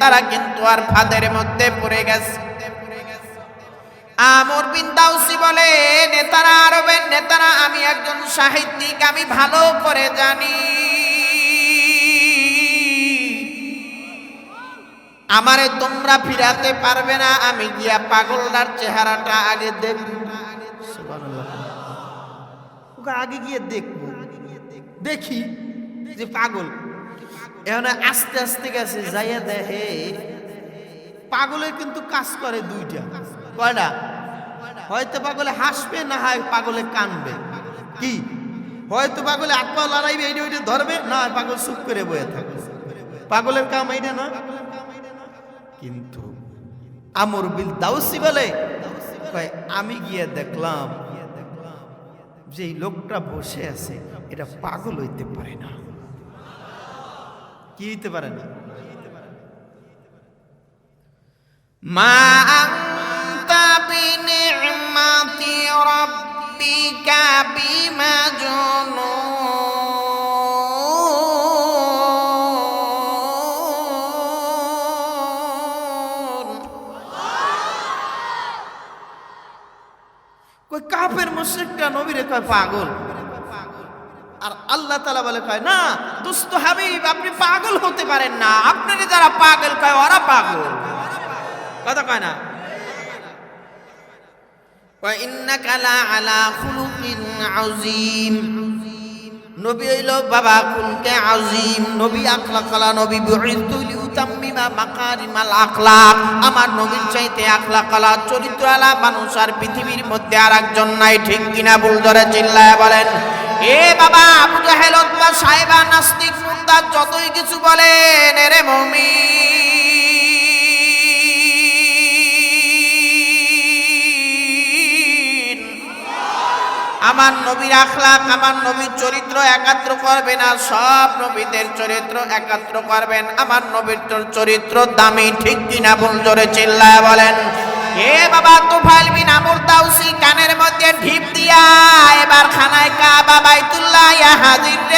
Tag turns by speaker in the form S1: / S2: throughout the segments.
S1: তারা কিন্তু আর ফাঁদের মধ্যে পড়ে গেছে। আমর বিন দাউসি বলে, নেতারা আরবের নেতারা, আমি একজন সাহিত্যিক, আমি ভালো করে জানি। আমারে তোমরা ফিরাতে পারবে না, আমি গিয়া পাগলদার চেহারাটা আগে দেখব। ওকে, আগে গিয়ে দেখব। দেখি যে পাগল। এখন আস্তে আস্তে গেছে, যাইয়া দেখে। পাগলের কিন্তু কাজ করে দুইটা। কয়টা হয়তো পাগলে হাসবে, না হয় পাগলে কানবে। কি? হয়তো পাগলে পা লড়াইবে এইটা ওইটা ধরবে, না পাগল চুপ করে বয়ে থাকবে। পাগলের কাম এইটা না? কিন্তু আমর বিল দাউসি বলে আমি গিয়ে দেখলাম যে লোকটা বসে আছে, এটা পাগল হইতে পারে না। কি হইতে পারে না। মা আনতা বিনি'মাতি রাব্বিকা বিমাজনুন। কাফের মুশরিকটা নবীরে কয় পাগল? আল্লাহ তালা বলে কয়, না, দুস্ত হাবিব, আপনি পাগল হতে পারেন না। আপনার যারা পাগল কয়, ওরা পাগল। কথা কয় না? নবী আমার নবীর চাইতে আখলাক আলা চরিত্র মানুষ আর পৃথিবীর মধ্যে আর একজন নাই, ঠিক কিনা বুল ধরে চিল্লায় বলেন। এ বাবা, আবু জাহেল অথবা সাহেবা নাস্তিক মুন্দার যতই কিছু বলেন, এরে মমিন। আমার নবীর আখলাক, আমার নবীর চরিত্র একাত্র করবে না সব নবীদের চরিত্র একাত্র করবেন। আমার নবীর চর- চরিত্র দামি, ঠিক কিনা ভুল জোরে চিল্লায় বলেন। হে বাবা, তুফাইল বিন আমর কানের মধ্যে ঢিপ দিয়া এবার খানায় হাজির রে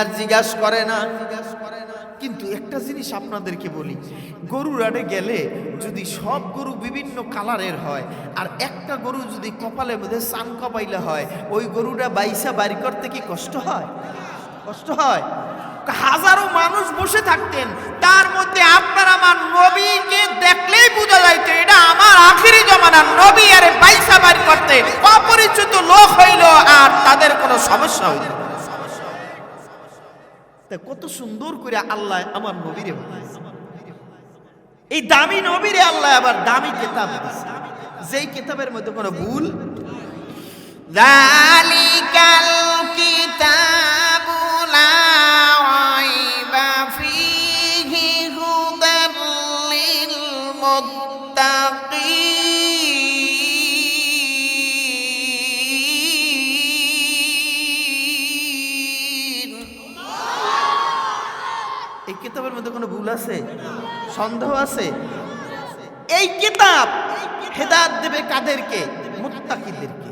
S1: আর জিজ্ঞাসা করে না। কিন্তু একটা জিনিস আপনাদেরকে বলি, গরুর আড়ে গেলে যদি সব গরু বিভিন্ন কালারের হয়, আর একটা গরু যদি কপালে বোধে সান কপাইলে হয়, ওই গরুটা বাইসা বাড়ি করতে কি কষ্ট হয়? কষ্ট হয়। হাজারো মানুষ বসে থাকতেন, তার মধ্যে আপনার আমার নবীকে দেখলেই বোঝা যাইতো, এটা আমার আখিরি জমানার নবী আরে বাইসা বাড়ি করতে অপরিচিত লোক হইল আর তাদের কোনো সমস্যা হইল। তা কত সুন্দর করে আল্লাহ আমার নবীরে। এই দামি নবীরে আল্লাহ আবার দামি কেতাব যেই কেতাবের মধ্যে কোনো ভুল? দালিকাল কিতাবু। আছে? সন্দেহ আছে? এই কিতাব হেদায়ত দেবে কাদেরকে? মুত্তাকিদেরকে।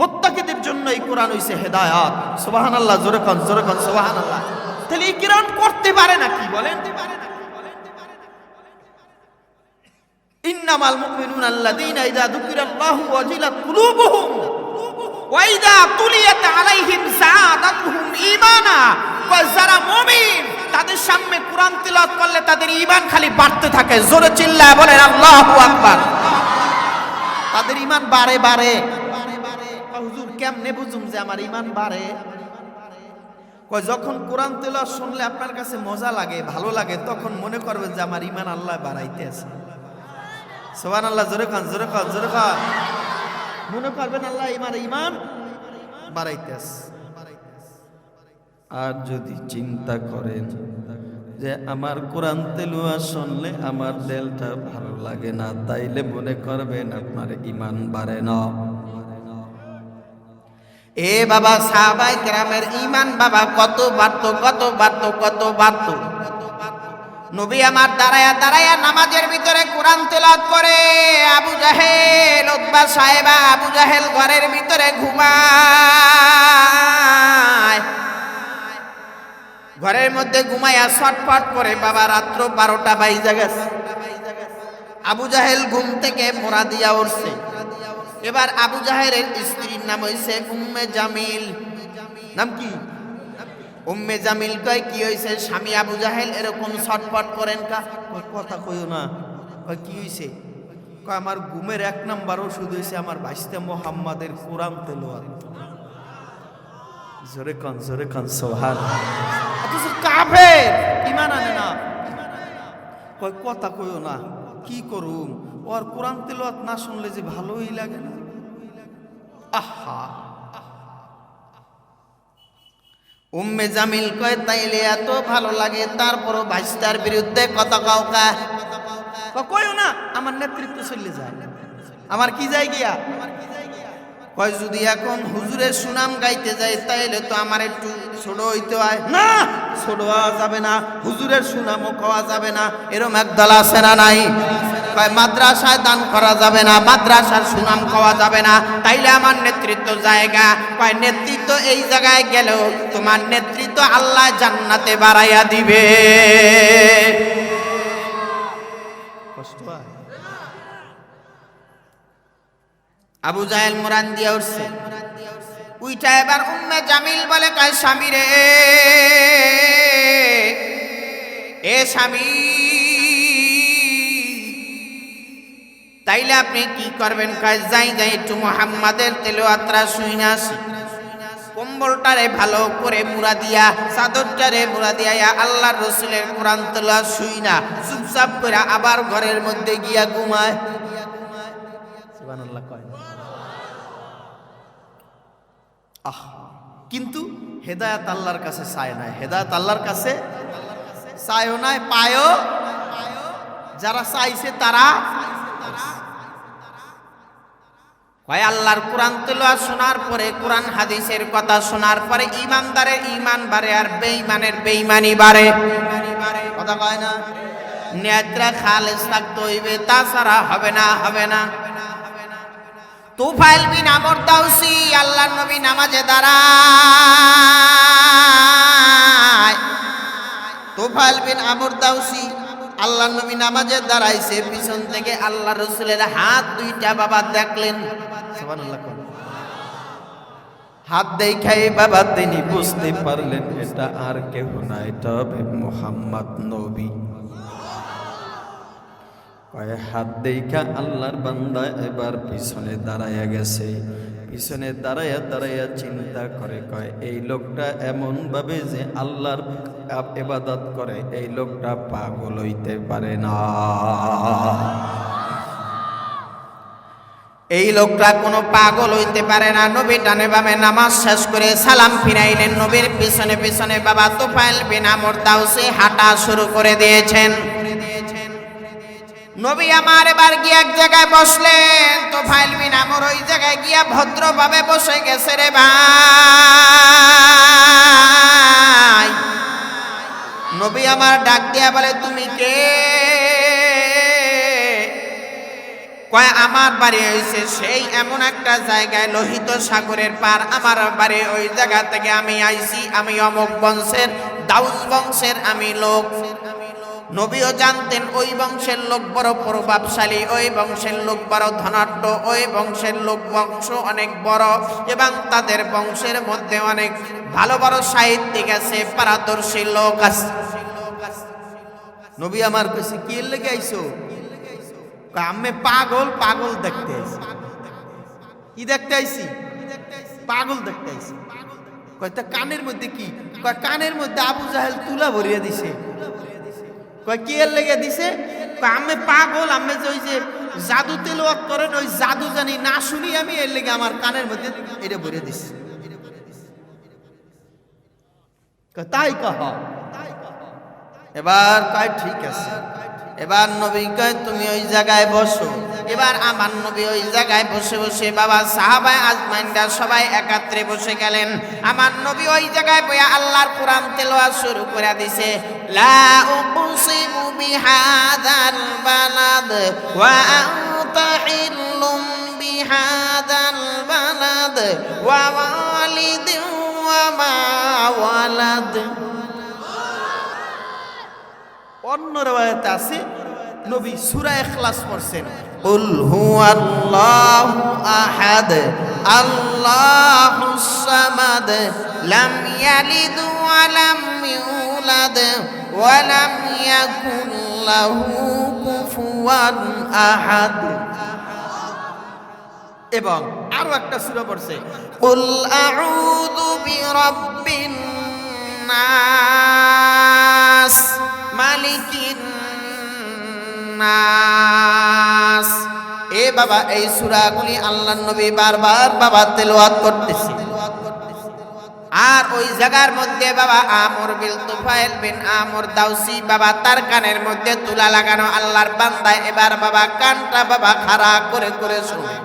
S1: মুত্তাকিদের জন্য এই কোরআন হইছে হেদায়াত। সুবহানাল্লাহ, জোরে কোন জোরে কোন, সুবহানাল্লাহ। তাহলে এই কোরআন করতে পারে না কি বলেন? ইন্নামাল মুমিনুনা আল্লাযীনা ইযা যুকিরাল্লাহু ওয়াজিলাত কুলুবুহুম ওয়াইদা তুলিয়াত আলাইহিম জাদাতুহুম ঈমানা। কয় যারা মুমিন, তাদের সামনে কোরআন তিলাওয়াত করলে তাদের ঈমান খালি বাড়তে থাকে। জোরে চিল্লায় বলেন, আল্লাহু আকবার। তাদের ঈমান বাড়ে বাড়ে। হুজুর, কেমনে বুঝুম যে আমার ঈমান বাড়ে? কয়, যখন কোরআন তেলাওয়াত শুনলে আপনার কাছে মজা লাগে, ভালো লাগে, তখন মনে করবেন যে আমার ঈমান আল্লাহ বাড়াইতে আছে। সুবহানাল্লাহ, জোরে খান জোরে খান জোরে খান। মনে করবেন আল্লাহ আমার ইমান বাড়াইতেস আর যদি চিন্তা করেন
S2: যে আমার কোরআন তেলুয়া শুনলে আমার দেলটা ভালো লাগে না, তাইলে মনে করবেন আপনার ইমান বাড়ে না।
S1: এ বাবা সাহাবাই গ্রামের ইমান বাবা, কত বাড়তো কত বাড়তো কত বাড়তো। নবী আমার দাঁড়ায়া দাঁড়ায়া নামাজের ভিতরে কোরআন তেলাওয়াত করে, আবু জাহেল, উতবা সাহেবা, আবু জাহেল ঘরের ভিতরে ঘুমায়। ঘরের মধ্যে ঘুমাইয়া ছটফট করে, বাবা, রাত্র বারোটা বাইজা গেছে। আবু জাহেল ঘুম থেকে মোরা দিয়া উঠছে। এবার আবু জাহেলের স্ত্রীর নাম হইছে উম্মে জামিল। নাম কি? উম্মে জামিল কয়, কি হয়েছে স্বামী আবু জাহেল এরকম ছটফট করেন কা?
S2: কথা কইও না। কয়, কি হইছে? কয়, আমার ঘুমের এক নাম্বার ওষুধ হইছে আমার বাইশতে মোহাম্মদের কোরআন তেলোয়াত জোরে কান জোরে কান, সোহান।
S1: অথচ কাফের?
S2: ইমান আনে না। কয়, কথা কইও না, কি ওর কোরআন না শুনলে যে ভালোই লাগে না।
S1: আহা। উম্মে জামিল কয়, তাইলে এত ভালো লাগে, তারপরও ভাইস্তার বিরুদ্ধে কথা কা।
S2: না, আমার নেতৃত্ব চলে যায়। আমার কি যায় গিয়া?
S1: কয়, যদি এখন হুজুরের সুনাম গাইতে যাই, তাইলে তো আমার একটু ছোট হইতে হয়।
S2: না, ছোট হওয়া যাবে না, হুজুরের সুনামও খাওয়া যাবে না,
S1: এরম একদল আছে নাই? কয়, মাদ্রাসায় দান করা যাবে না, মাদ্রাসার সুনাম খাওয়া যাবে না, তাইলে আমার নেতৃত্ব জায়গা। কয়, নেতৃত্ব এই জায়গায় গেলেও তোমার নেতৃত্ব আল্লাহ জান্নাতে বাড়াইয়া দিবে। আবু জাহেল মোরান দিয়া উঠছে। উইটা এবার উম্মে জামিল বলে, কয় স্বামী রে, এ স্বামী, তাইলে আপনি কি করবেন? কয়, যাই যাই, একটু মোহাম্মদের তেলোয়াত্রা শুই না আসি। কম্বলটারে ভালো করে মুড়া দিয়া, চাদরটারে মুড়া দিয়া আল্লাহর রসুলের কোরআন তোলা শুই না, চুপচাপ করে আবার ঘরের মধ্যে গিয়া ঘুমায়।
S2: কয় আহ, কিন্তু হেদায়াত আল্লাহর কাছে চায় নাই। হেদায়াত আল্লাহর কাছে চায়ও নাই, পায়ও যারা চাইছে তারা
S1: কয়, আল্লাহর কোরআন তেলোয়া শোনার পরে, কোরআন হাদিসের কথা শোনার পরে ইমানদারের ইমান বাড়ে আর বেঈমানের বেঈমানি বাড়ে। কথা কয় না? নেত্রা খালেস থাকতে হইবে, তাছাড়া হবে না হবে না। তুফাইল বিন আমর দাউসি আল্লাহর নবী নামাজে দাঁড়ায়। তুফাইল বিন আমর দাউসি, আল্লাহ নবী নামাজে দাঁড়াইছে। পিছন থেকে আল্লাহ রসুলের হাত দুইটা বাবা দেখলেন। হাত দেখাই বাবা তিনি
S2: বুঝতে পারলেন, এটা আর কেউ না এটা হবে মোহাম্মদ নবী। কয়, হাত দেখা আল্লাহর বান্দা এবার পিছনে দাঁড়াইয়া গেছে। পিছনে দাঁড়াইয়া দাঁড়াইয়া চিন্তা করে কয়, এই লোকটা এমন ভাবে যে আল্লাহর এবাদত করে, এই লোকটা পাগল হইতে পারে না।
S1: এই লোকটা কোনো পাগল হইতে পারে না। নবী ডানে বামে নামাজ শেষ করে সালাম ফিরাইলেন। নবীর পিছনে পিছনে বাবা তোফাইল বিন দাউসে হাঁটা শুরু করে দিয়েছেন। নবী আমার এবার গিয়ে এক জায়গায় বসলেন। তোফাইল বিন আমর ওই জায়গায় গিয়া ভদ্রভাবে বসে গেছে রে ভাই। নবী আমার ডাক দিয়া বলে, তুমি কে? কয়, আমার বাড়ি হয়েছে সেই এমন একটা জায়গায় লোহিত সাগরের পার। আমার বাড়ি ওই জায়গা থেকে আমি আইছি, আমি অমুক বংশের দাউস বংশের আমি লোক। নবীও জানতেন ওই বংশের লোক বড় প্রভাবশালী ওই বংশের লোক বড় ধনাঢ্য ওই বংশের লোক বংশ অনেক বড় এবং তাদের বংশের মধ্যে অনেক ভালো বড় সাহিত্যিক আছে পারদর্শী লোক আছে।
S2: নবী আমার কাছে কি লেগে কয়, আমি পাগল পাগল দেখতে আইসি কি দেখতে আইছি? পাগল দেখতে আইছি। কয় কানের মধ্যে কি? কয় কানের মধ্যে আবু জাহেল তুলা ভরিয়া দিছে। কয়, কি এর লেগে দিছে? আমি পাগল, আমি যে ওই যে জাদু তেলোয়াত করেন ওই জাদু জানি, না শুনি আমি, এর লেগে আমার কানের মধ্যে এটা ভরে দিছে। তাই কহ। এবার কয়, ঠিক আছে। এবার নবী কয়, তুমি ওই জায়গায় বসো। এবার আমার নবী ওই জায়গায় বসে বসে বাবা সাহাবায় আজমাইনরা সবাই একাত্রে বসে গেলেন। আমার নবী ওই জায়গায় বইয়া আল্লাহর কোরআন তেলাওয়াত শুরু করে দিছে। লা ওয়া আনতা ওয়া মা ওয়ালাদ। অন্য রেওয়ায়তে আছে নবী সূরা ইখলাস পড়ছেন। কুল হুয়াল্লাহু আহাদ আল্লাহুস সামাদ লাম ইয়ালিদ ওয়া লাম ইউলাদ ওয়া লাম ইয়াকুল লাহু কুফুয়ান আহাদ। এবং আরও একটা সূরা পড়ছে কুল আউযু বিরাব্বিন নাস। মালিকিন নাস। এ বাবা, এই সূরাগুলি আল্লাহর নবী বারবার বাবা তেলাওয়াত করতেছে। আর ওই জায়গার মধ্যে বাবা আমর বিল তুফাইল বিন আমর দাউসি বাবা তার কানের মধ্যে তুলা লাগানো আল্লাহর বান্দায় এবার বাবা কানটা বাবা খাড়া করে করে শুনে।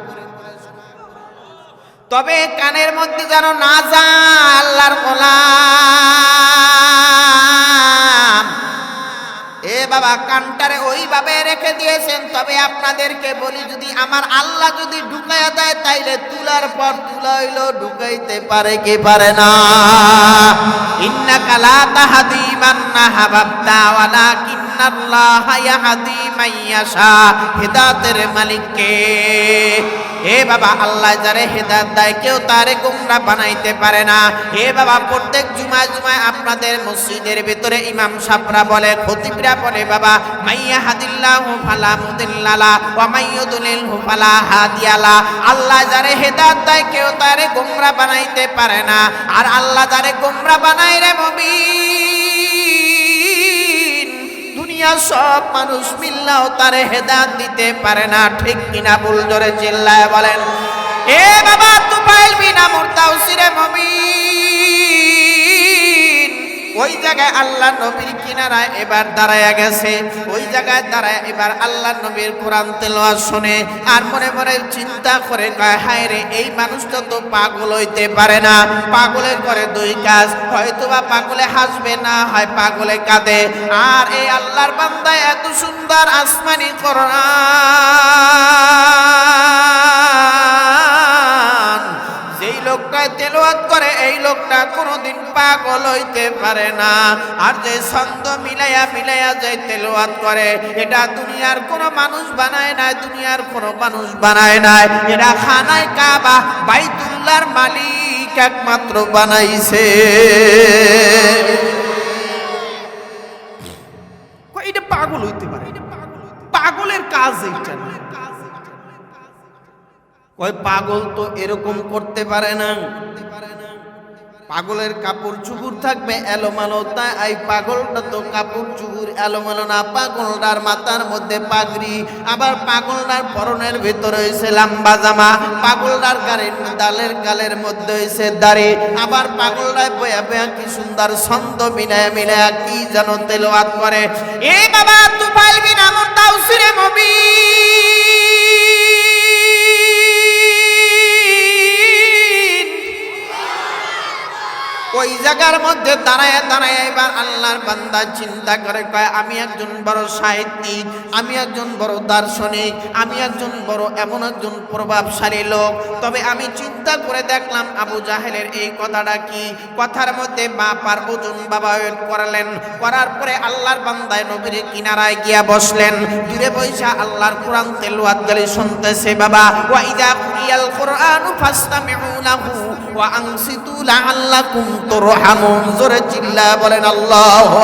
S2: তবে কানের মধ্যে যেন না যা আল্লাহর গোলাম। বাবা কানটারে ওইভাবে রেখে দিয়েছেন, তবে আপনাদেরকে বলি, যদি আমার আল্লাহ যদি ঢুকাইয়া দেয়, তাইলে তুলার পর তুলা হইল, ঢুকাইতে পারে কি পারে না। ইন্না কালা তাহাদি মান্না হাবাবতা, ওয়ালাকিন্নাল্লাহ ইয়াহদি মাইয়াশা, হিদায়াতের মালিককে। হে বাবা, আল্লাহ যারে হেদায়ত দেয়, কেউ তারে গুমরা বানাইতে পারে না। হে বাবা, প্রত্যেক জুমায় জুমায় আপনাদের মসজিদের ভিতরে ইমাম সাপরা বলে, খতিবরা বলে, বাবা, মাইয়া হাদিল্লাহু ফালা মুদিল্লালা, ওয়া মাইয়ুদলিলহু ফালা হাদিয়ালা। আল্লাহ যারে হেদায়ত দেয়, কেউ তারে গুমরা বানাইতে পারে না। আর আল্লাহ যারে গুমরা বানায় রে মুমিন। দুনিয়া সব মানুষ মিল্লাও তারে হেদাত দিতে পারে না। ঠিক কিনা ভুল জোরে চিল্লায় বলেন, এ বাবা তুফাইল বিনা মুরতাউসিরে মমিন। ওই জায়গায় আল্লাহ নবীর কিনারায় এবার দাঁড়ায়া গেছে। ওই জায়গায় দাঁড়ায় এবার আল্লাহ নবীর কোরআন তেলাওয়াত শুনে আর মনে মনে চিন্তা করে কয়, হায় রে, এই মানুষটা তো পাগল হইতে পারে না। পাগলে করে দুই কাজ, হয়তোবা পাগলে হাসবে না, হয় পাগলে কাঁদে। আর এই আল্লাহর বান্দায় এত সুন্দর আসমানি কোরআন। লোকটা কোনোদিন পাগল হইতে পারে না। আর যে ছন্দ মিলাইয়া মিলাইয়া যে তেলাওয়াত করে, এটা দুনিয়ার কোনো মানুষ বানায় নাই, দুনিয়ার কোনো মানুষ বানায় নাই। এটা খানায় কাবা, বাইতুল্লাহর মালিক একমাত্র বানাইছে। এটা পাগল হইতে পারে? পাগলের কাজ এইটা কয়, পাগল তো এরকম করতে পারে না। পাগলের কাপড় চুপুর থাকবে এলোমালো, তাই এই পাগলটা তো কাপড় চুপুর এলোমালো না। পাগলটার মাথার মধ্যে পাগড়ি, আবার পাগলটার পরনের ভিতরে হয়েছে লম্বা জামা। পাগলটার গাড়ির ডালের গালের মধ্যে হয়েছে দাড়ি। আবার পাগলটায় বয়া বয়া কি সুন্দর ছন্দ মিলায়া মিলায়া কি যেন তেলোয়াত করে। এ বাবা তু পাইবি না মোর তাউসিরে মবিন। ওই জায়গার মধ্যে দাঁড়ায় দাঁড়ায় এবার আল্লাহর বান্দা চিন্তা করে, কয়, আমি একজন বড় সাহিত্যিক, আমি একজন বড় দার্শনিক, আমি একজন বড় এমন একজন প্রভাবশালী লোক। তবে আমি চিন্তা করে দেখলাম আবু জাহেলের এই কথাটা কি? কথার মধ্যে বাপ আর ওজন বাবা করলেন। করার পরে আল্লাহর বান্দায় নবীর কিনারায় গিয়া বসলেন। দূরে বৈশা আল্লাহর কোরআন তেলাওয়াত গালি শুনতেছে, বাবা ওয়াইদা কুরিয়াল কোরআনু ফাসতামিউ লাহু ওয়া আনসিতু লাআল্লাকুম তুরহামুন জোরে চিল্লা বলেন, আল্লাহু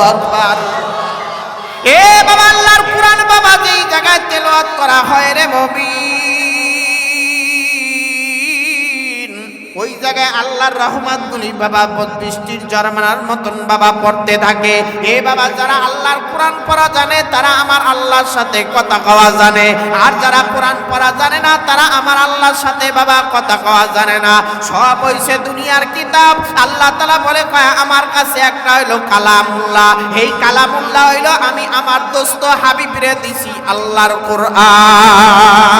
S2: এ বাবা, আল্লাহর কোরআন বাবা, যেই জায়গায় তেলাওয়াত করা হয় রে মুমিন। জায়গায় আল্লাহর
S1: রহমত গুলি বাবা বৃষ্টির জরমানার মতন বাবা পড়তে থাকে। এ বাবা যারা আল্লাহর কোরআন পড়া জানে, তারা আমার আল্লাহর সাথে কথা কওয়া জানে। আর যারা কোরআন পড়া জানে না, তারা আমার আল্লাহর সাথে বাবা কথা কওয়া জানে না। সব হইছে দুনিয়ার কিতাব। আল্লাহ তালা বলে, কয়, আমার কাছে একটা হইল কালামুল্লাহ। এই কালামুল্লাহ হইল, আমি আমার দোস্ত হাবিবরে দিছি আল্লাহর কোরআন।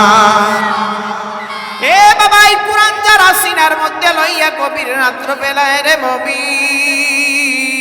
S1: এ বাবা এই কোরআন মধ্যে লইয়া কবির রাত্র বেলায় রে মবিন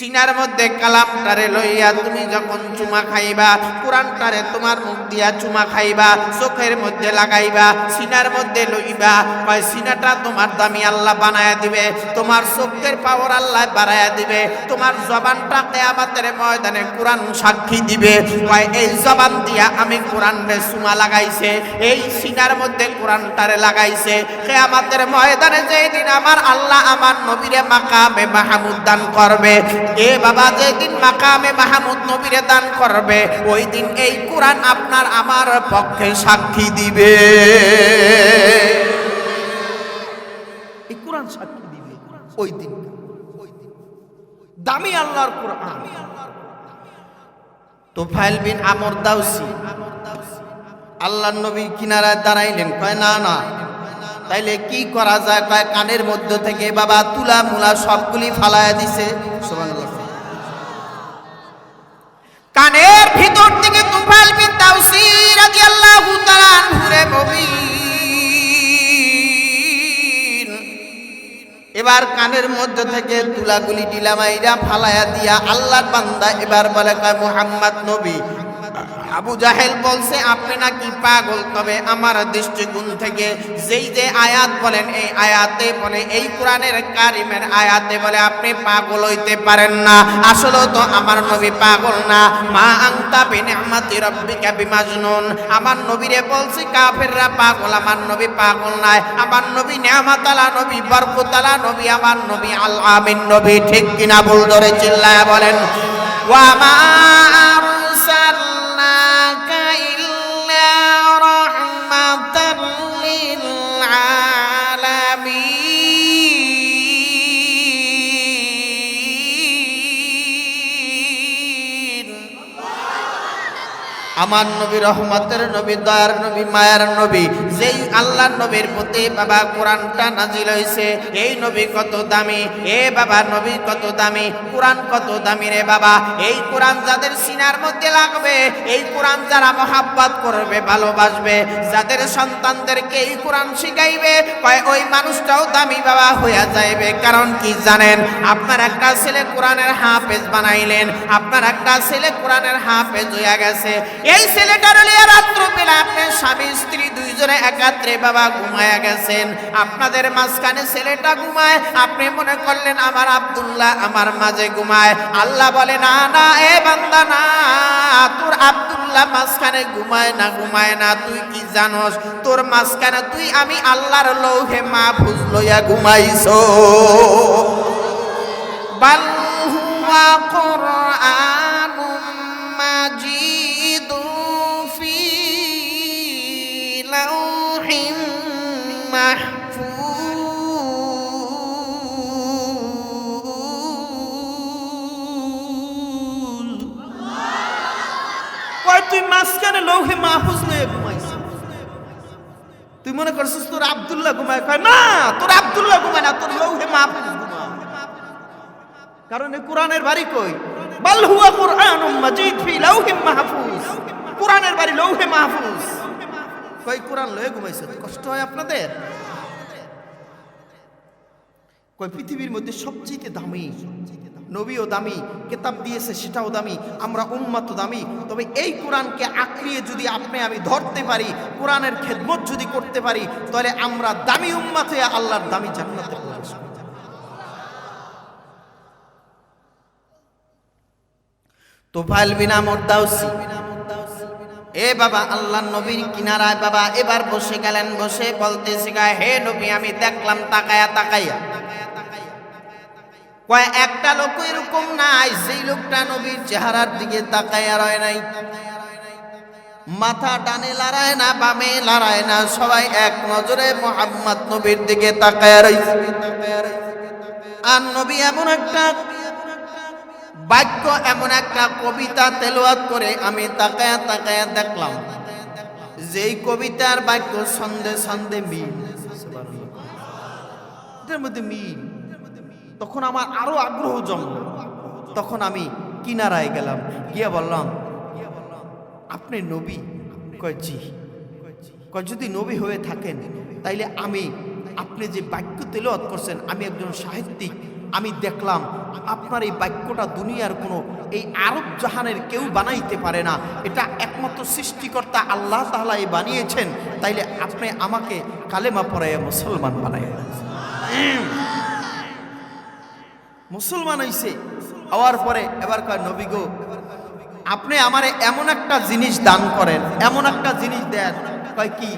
S1: সিনার মধ্যে কালামটারে লইয়া তুমি যখন চুমা খাইবা, কোরআনটারে তোমার মুখ দিয়া চুমা খাইবা, চোখের মধ্যে লাগাইবা, সিনার মধ্যে লইবা, কয় সিনাটা তোমার দামি আল্লাহ বানায়া দিবে, তোমার চোখের পাওয়ার আল্লাহ বাড়ায়া দিবে, তোমার জবানটা কেয়ামাতের ময়দানে কোরআন সাক্ষী দিবে, কয় এই জবান দিয়া আমি কোরআন রে চুমা লাগাইছে, এই সিনার মধ্যে কোরআনটারে লাগাইছে, কেয়ামাতের ময়দানে যেদিন আমার আল্লাহ আমার নবীরে মাকামে মাহমুদ দান করবে এ বাবা যেদিন মাকামে মাহমুদ নবীরে দান করবে, ওই দিন এই কোরআন আপনার আমার পক্ষে সাক্ষী দিবে।
S2: এই কোরআন সাক্ষী দিবে ওই দিন। দামি আল্লাহর কোরআন।
S1: তোফাইল বিন আমর দাউসি আল্লাহ নবী কিনারায় দাঁড়াইলেন, কয়, না না। তাইলে কি করা যায়? কয়, কানের মধ্য থেকে বাবা তুলা মুলা সবগুলি ফালায়া দিছে। কানের ভিতর থেকে তুফাইল বিন তাউসির রাদিয়াল্লাহু তাআলা ঘুরে এবার কানের মধ্যে থেকে তুলাগুলি ডিলামাইরা ফালায়া দিয়া আল্লাহর বান্দা এবার বলে কয় মোহাম্মদ নবী আবু জাহেল বলছে, আপনি নাকি পাগল? তবে আমার দৃষ্টিকোণ থেকে যেই যে আয়াত বলেন, এই আয়াতে বলে, এই কোরআনের কারিমের আয়াতে বলে, আপনি পাগল হইতে পারেন না। আসলে তো আমার নবী পাগল না। মা আংতা বিনিয়ামাতি রব্বিকা বিমাজনুন। আমার নবীরে বলছি, কাফেররা পাগল, আমার নবী পাগল নাই। আমার নবী নিয়ামাতালা নবী, বরকতালা নবী, আমার নবী আল আমিন নবী। ঠিক কিনা ভুল ধরে চিল্লায় বলেন। ওয়া মা আমার নবী রহমতের নবী, দয়ার নবী, মায়ার নবী, যেই আল্লাহ নবীর প্রতি বাবা কোরআনটা নাজিল হয়েছে এই নবী কত দামি, এ বাবা নবী কত দামি, কোরআন কত দামি রে বাবা, এই কোরআন যাদের সিনার মধ্যে লাগবে, এই কোরআন যারা মহাব্বত করবে, ভালোবাসবে, যাদের সন্তানদেরকে এই কোরআন শিখাইবে ওই মানুষটাও দামি বাবা হইয়া যাইবে, কারণ কি জানেন, আপনার একটা ছেলে কোরআনের হাফেজ বানাইলেন, আপনার একটা ছেলে কোরআনের হাফেজ হইয়া গেছে এই ছেলেটার লিয়ে রাত্র বেলা আপনার স্বামী, স্ত্রী দুইজনে একাত্রে বাবা ঘুমায়া গেছেন। আপনাদের মাঝখানে ছেলেটা ঘুমায়, আপনি মনে করলেন, আমার আব্দুল্লাহ আমার মাঝে ঘুমায়। আল্লাহ বলে, না না, এ বান্দা না, তোর আব্দুল্লাহ মাঝখানে ঘুমায় না ঘুমায় না, তুই কি জানস? তোর মাঝখানে তুই আমি আল্লাহর লৌহে মাহফুজ লইয়া ঘুমাইছো। বাল হুয়া মাহফুজ
S2: কয়, তুই মাঝখানে লৌহে মাহফুজ লয়ে ঘুমাইছিস। তুই মনে করছিস, তোর আব্দুল্লাহ ঘুমায়। কয়, না, তোর আব্দুল্লাহ ঘুমায় না, তোর লৌহে মাহফুজ ঘুমায় কারণ এই কোরআনের বাড়ি কই? বাল হুয়া কুরআনুম মাজিদ ফি লাউহিম মাহফুজ। কোরআনের বাড়ি লৌহে মাহফুজ। কই কোরআন লয়ে ঘুমাইছে? কষ্ট হয় আপনাদের? কই পৃথিবীর মধ্যে সবচেয়ে দামি, নবীও দামি, কেতাব দিয়েছে সেটাও দামি, আমরা উম্মাত দামি। তবে এই কোরআনকে আঁকড়িয়ে যদি আপনি আমি ধরতে পারি, কোরআনের খেদমত যদি করতে পারি, তাহলে আমরা দামি উম্মাত হয়ে আল্লাহর দামি জান্নাতে প্রবেশ।
S1: তোফাইল বিনা মোরদাউসি এ বাবা আল্লাহ নবীর কিনারায় বাবা, এবার বসে গেলেন, বসে বলতে শিখায় হে নবী, আমি দেখলাম, তাকায়া তাকাইয়া কয়, একটা লোক এরকম নাই সেই লোকটা নবীর চেহারার দিকে তাকাইয়া রয় নাই।
S2: মাথা ডানে লড়ায় না, বামে লড়ায় না, সবাই এক নজরে মোহাম্মদ নবীর দিকে তাকায় রয়েছে আর নবী এমন একটা বাক্য এমন একটা কবিতা তেলাওয়াত করে আমি তাকায়া তাকায়া দেখলাম। যেই কবিতার বাক্য সন্ধে সন্ধে মিল। মধ্যে মিল। তখন আমার আরও আগ্রহ জন্ম। তখন আমি কিনারায় গেলাম। গিয়ে বললাম, আপনি নবী? কয়, জি। কয়, যদি নবী হয়ে থাকেন, তাইলে আমি, আপনি যে বাক্য তেলাওয়াত করছেন, আমি একজন সাহিত্যিক। আমি দেখলাম, আপনার এই বাক্যটা দুনিয়ার কোনো এই আরব জাহানের কেউ বানাইতে পারে না। এটা একমাত্র সৃষ্টিকর্তা আল্লাহ তাআলাই বানিয়েছেন। তাইলে আপনি আমাকে কালেমা পড়াইয়া মুসলমান বানাইয়া মুসলমান হইছে। হওয়ার পরে এবার কয়, নবী গো, আপনি আমারে এমন একটা জিনিস দান করেন, এমন একটা জিনিস দেন। কয়, কি?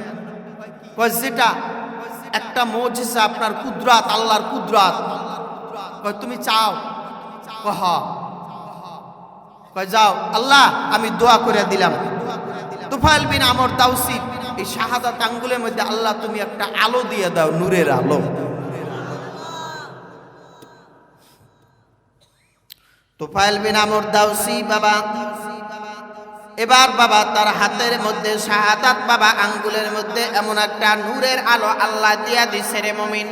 S2: কয়, যেটা একটা মজিসা আপনার কুদরাত, আল্লাহর কুদরাত। কয়, তুমি চাও? কহ যাও, আল্লাহ, আমি দোয়া করে দিলাম। তুফাইল বিন আমর তাওসি এই শাহাদাত আঙ্গুলের মধ্যে আল্লাহ তুমি একটা আলো দিয়ে দাও, নূরের আলো। তুফাইল বিন আমর দাউসি বাবা। এবার বাবা, তার হাতের মধ্যে শাহাদাত বাবা আঙ্গুলের মধ্যে এমন একটা নূরের আলো আল্লাহ দিয়া দিছে রে মমিন।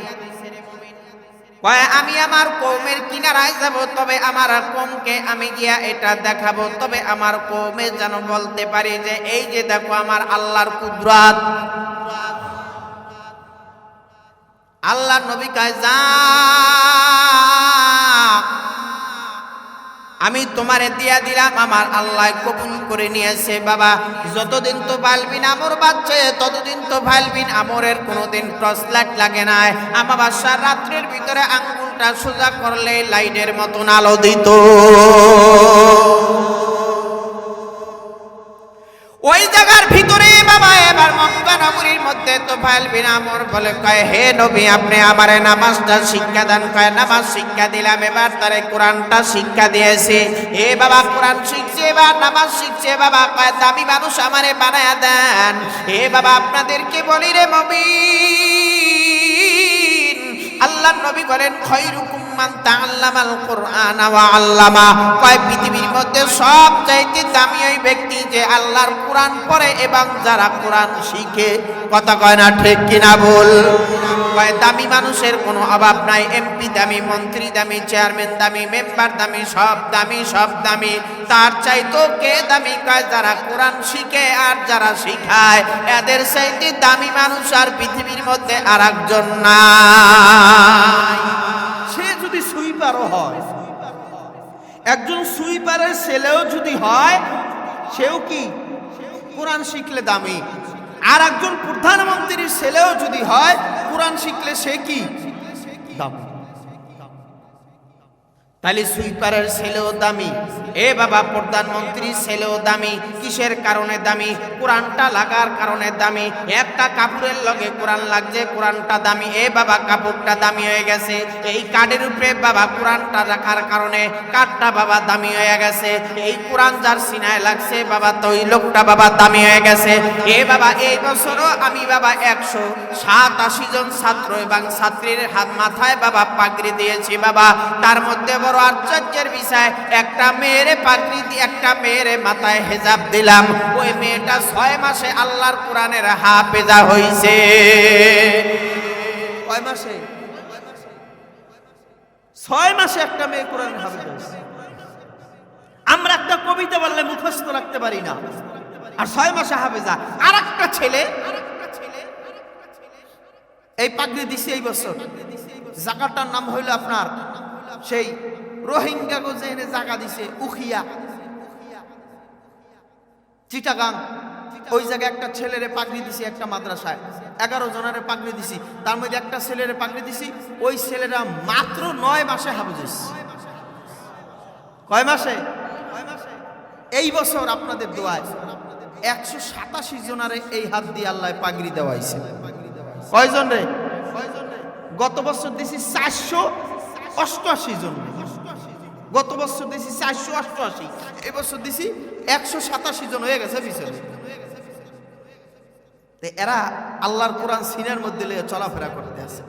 S2: কয়, আমি আমার কৌমের কিনারায় যাব, তবে আমার কৌমকে আমি গিয়া এটা দেখাবো। তবে আমার কৌমে যেন বলতে পারি যে, এই যে দেখো আমার আল্লাহর কুদরাত। আল্লাহ নবী যা আমি তোমারে দিয়া দিলাম, আমার আল্লাহ কবুল করে নিয়েছে, বাবা। যতদিন তো ভালবিন আমর বাচ্চা, ততদিন তো ভালবিন আমরের কোনোদিন টর্চ লাইট লাগে নাই। আমার বাসার রাত্রের ভিতরে আঙ্গুলটা সোজা করলে লাইটের মতন আলো দিত। ওই জায়গার ভিতরে, বাবা এবার মধ্যে তো ফাইল বিনামর বলে কয়, হে নবী, আপনি আমারে নামাজটা শিক্ষা দান। কয়, নামাজ শিক্ষা দিলাম, এবার তারে কোরআনটা শিক্ষা দিয়েছে। এ বাবা, কোরআন শিখছে, এবার নামাজ শিখছে বাবা। কয়, দামি মানুষ আমারে বানায় দেন। হে বাবা, আপনাদেরকে বলি রে মবিন আল্লাহ নবী বলেন, খৈরুকুম মান তাআল্লামাল কোরআন ওয়া আল্লামা। কয়, পৃথিবীর মধ্যে সব চাইতে দামি ওই ব্যক্তি যে আল্লাহর কোরআন পড়ে এবং যারা কোরআন শিখে। কথা কয় না ঠিক কিনা বল কয় দামি মানুষের কোনো অভাব নাই। এমপি দামি, মন্ত্রী দামি, চেয়ারম্যান দামি, মেম্বার দামি, সব দামি সব দামি। তার চাইতো কে দামি কয়, যারা কোরআন শিখে আর যারা শিখায়। এদের চাইতে দামি মানুষ আর পৃথিবীর মধ্যে আর একজন নাই।
S1: সে যদি সুইপারও হয়, একজন সুইপারের ছেলেও যদি হয়, সেও কি? কোরআন শিখলে দামি। আর একজন প্রধানমন্ত্রীর ছেলেও যদি হয় কোরআন শিখলে সে কি? দামি।
S2: তাহলে সুইপারের ছেলেও দামি। এ বাবা প্রধানমন্ত্রীর ছেলেও দামি। কিসের কারণে দামি? কোরআনটা লাগার কারণে দামি। একটা কাপড়ের লগে কোরআন লাগছে, কোরআনটা দামি। এ বাবা, কাপড়টা দামি হয়ে গেছে। এই কাঠের উপরে বাবা, কোরআনটা রাখার কারণে কাঠটা বাবা দামি হয়ে গেছে। এই কোরআন যার সিনায় লাগছে, বাবা তো ওই লোকটা বাবা দামি হয়ে গেছে। এ বাবা এই বছরও আমি বাবা একশো সাত আশি জন ছাত্র এবং ছাত্রীর হাত মাথায় বাবা পাগড়ি দিয়েছি বাবা। তার মধ্যে বড় আশ্চর্যের বিষয়, একটা মেয়েরে দিয়ে একটা মেয়েরে মাথায় হেজাব দিলাম। ওই মেয়েটা ছয় মাসে আল্লাহর কোরআনের হাফেজা হইছে।
S1: কয় মাসে? ছয় মাসে একটা মেয়ে কোরআন হাফেজ আমরা একটা কবিতা বললে মুখস্থ রাখতে পারি না। আর ছয় মাসে হাফেজা। আর একটা ছেলে,
S2: এই পাগড়ি দিছি এই বছর। জায়গাটার নাম হইল আপনার সেই রোহিঙ্গা গোজে এনে জায়গা দিছে, উখিয়া। চিটাগাং, ওই জায়গায় একটা ছেলেরে পাগড়ি দিছি একটা মাদ্রাসায়। এগারো জনের পাগড়ি দিছি, তার মধ্যে একটা ছেলেরে পাগড়ি দিছি, ওই ছেলেরা মাত্র নয় মাসে হাফেজ কয় মাসে? এই বছর আপনাদের দোয়ায় একশো সাতাশি জনারে এই হাত দিয়ে আল্লাহ পাগড়ি দেওয়া দেওয়াইছে কয়জন রে? গত বছর দিছি চারশো অষ্টআশি জন। গত বছর দিছি চারশো অষ্টআশি, এই বছর দিছি একশো সাতাশি জন হয়ে গেছে পিছনে। এরা আল্লাহর কোরআন সিনের মধ্যে লিয়ে চলাফেরা করতে আছে।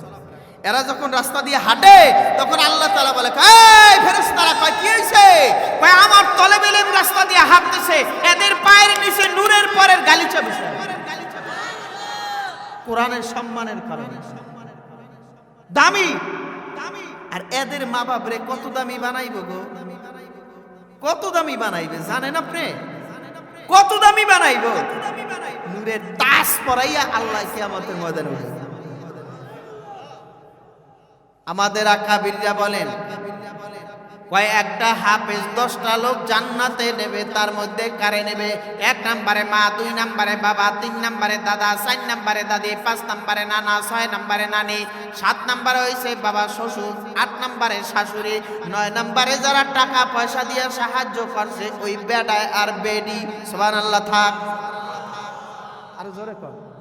S2: এরা যখন রাস্তা দিয়ে হাঁটে, তখন আল্লাহ তালা বলে, এই ফেরেশতারা কয়, কি হয়েছে
S1: কয়, আমার তলে বেলেম রাস্তা দিয়ে হাঁটতেছে, এদের পায়ের নিচে নূরের পরের গালিচা বিষয়
S2: কোরআনের সম্মানের কারণে।
S1: দামি দামি।
S2: আর এদের মা বাপরে কত দামি বানাইব গো? কত দামি বানাইবে, জানেন আপনি? কত দামি বানাইব? নূরের তাস পরাইয়া আল্লাহ কিয়ামতের ময়দানে উঠাইবে। আমাদের আকাবিররা বলেন কয়, একটা হাফেজ দশটা লোক জান্নাতে নেবে, তার মধ্যে কারে নেবে? এক নাম্বারে মা, দুই নাম্বারে বাবা, তিন নাম্বারে দাদা, চার নাম্বারে দাদি, পাঁচ নাম্বারে নানা, ছয় নাম্বারে নানি, সাত নাম্বারে হয়েছে বাবা শ্বশুর, আট নাম্বারে শাশুড়ি, নয় নাম্বারে যারা টাকা পয়সা দিয়ে সাহায্য করছে, ওই বেডায় আর বেডি। সোবান আল্লাহ থাক। আর জোরে কর।